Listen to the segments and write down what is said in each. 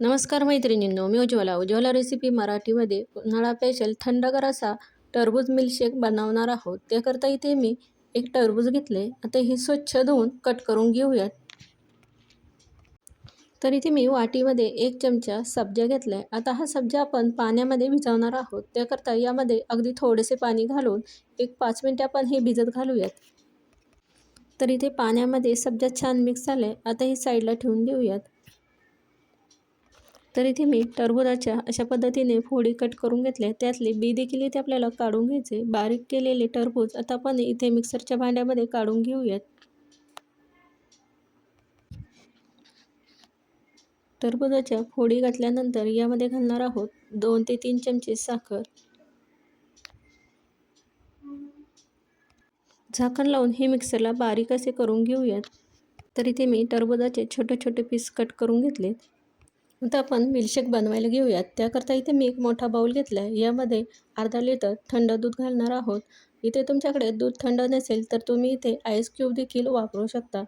नमस्कार मैत्रिणींनो मी उज्ज्वला. उज्ज्वला रेसिपी मराठीमध्ये उन्हाळा स्पेशल थंडगार असा टरबूज मिल्कशेक बनवणार आहोत. त्याकरता इथे मी एक टरबूज घेतले. आता हे स्वच्छ धुवून कट करून घेऊयात. तर इथे मी वाटीमध्ये एक चमचा सब्जा घेतला आहे आता हा सब्जा आपण पाण्यामध्ये भिजवणार आहोत. त्याकरता यामध्ये अगदी थोडेसे पाणी घालून एक पाच मिनटे आपण हे भिजत घालूयात. तर इथे पाण्यामध्ये सब्जा छान मिक्स झालं आहे आता हे साईडला ठेवून देऊयात. तर इथे मी टरबुजाच्या अशा पद्धतीने फोडी कट करून घेतल्या. त्यातले बी देखील इथे आपल्याला काढून घ्यायचे. बारीक केलेले टरबूज आता आपण इथे मिक्सरच्या भांड्यामध्ये काढून घेऊयात. टरबुजाच्या फोडी घातल्यानंतर यामध्ये घालणार आहोत दोन ते तीन चमचे साखर. झाकण लावून हे मिक्सरला बारीक असे करून घेऊयात. तर इथे मी टरबुजाचे छोटे छोटे पीस कट करून घेतलेत. आता आपण मिल्कशेक बनवायला घेऊयात. त्याकरता इथे मी एक मोठा बाऊल घेतला आहे यामध्ये अर्धा लिटर थंड दूध घालणार आहोत. इथे तुमच्याकडे दूध थंड नसेल तर तुम्ही इथे आईस क्यूब देखील वापरू शकता.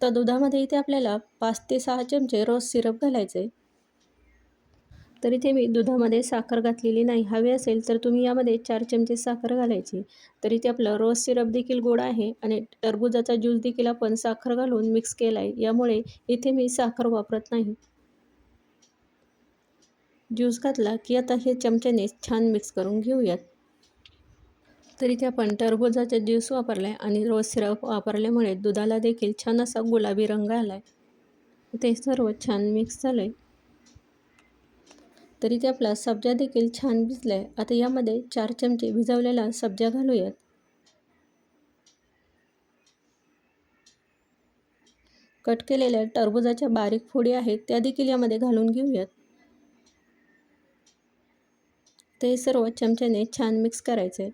तर दुधामध्ये इथे आपल्याला पाच ते सहा चमचे रोज सिरप घालायचे तर इथे मी दुधामध्ये साखर घातलेली नाही. हवी असेल तर तुम्ही यामध्ये चार चमचे साखर घालायची. तर इथे आपलं रोज सिरप देखील गोड आहे आणि टरबुजाचा ज्यूस देखील आपण साखर घालून मिक्स केला आहे यामुळे इथे मी साखर वापरत नाही. ज्यूस घातला की आता हे चमच्याने छान मिक्स करून घेऊयात. तर इथे आपण टरबुजाचा ज्यूस वापरला आहे आणि रोज सिरप वापरल्यामुळे दुधाला देखील छान असा गुलाबी रंग आला आहे ते सर्व छान मिक्स झालं आहे तरी ते आपला सब्जा देखील छान भिजला आहे आता यामध्ये चार चमचे भिजवलेला सब्जा घालूयात. कट केलेल्या टरबुजाच्या बारीक फोडी आहेत त्या देखील यामध्ये घालून घेऊयात. ते सर्व चमच्याने छान मिक्स करायचे.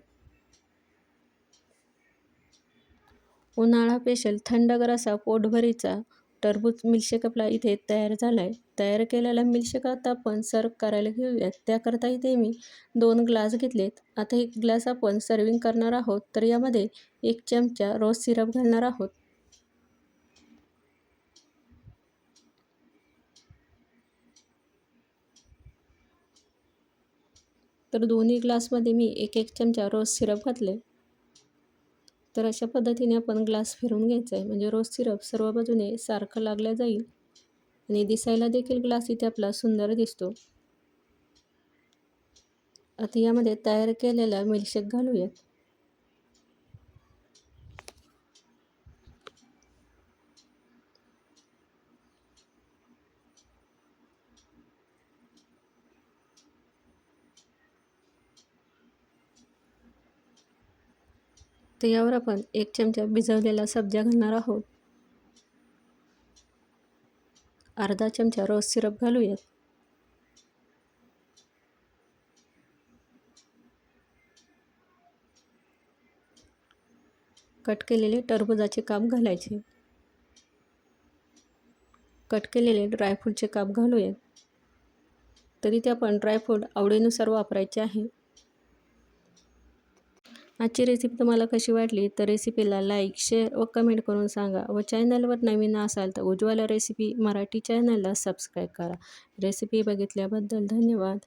उन्हाळा स्पेशल थंडगर असा पोटभरीचा टरबूज मिल्कशेक आपला इथे तयार झाला आहे तयार केलेला मिल्कशेक आता आपण सर्व करायला घेऊयात. त्याकरता इथे मी दोन ग्लास घेतलेत. आता एक ग्लास आपण सर्विंग करणार आहोत. तर यामध्ये एक चमचा रोज सिरप घालणार आहोत. तर दोन्ही ग्लासमध्ये मी एक एक चमचा रोज सिरप घातले. तर अशा पद्धतीने आपण ग्लास फिरून घ्यायचा आहे. म्हणजे रोज सिरप सर्व बाजूने सारखं लागल्या जाईल आणि दिसायला देखील ग्लास इथे आपला सुंदर दिसतो. आता यामध्ये तयार केलेला मिल्कशेक घालूयात. तर यावर आपण एक चमचा भिजवलेला सब्जा घालणार आहोत. अर्धा चमचा रोज सिरप घालूयात. कट केलेले टरबुजाचे काप घालायचे. कट केलेले ड्रायफ्रूटचे काप घालूयात. तरी ते आपण ड्रायफ्रूट आवडीनुसार वापरायचे आहे. आजची रेसिपी तुम्हाला कशी वाटली? तर रेसिपीला लाईक शेअर व कमेंट करून सांगा. व चॅनलवर नवीन असाल तर उज्ज्वला रेसिपी मराठी चॅनलला सबस्क्राईब करा. रेसिपी बघितल्याबद्दल धन्यवाद.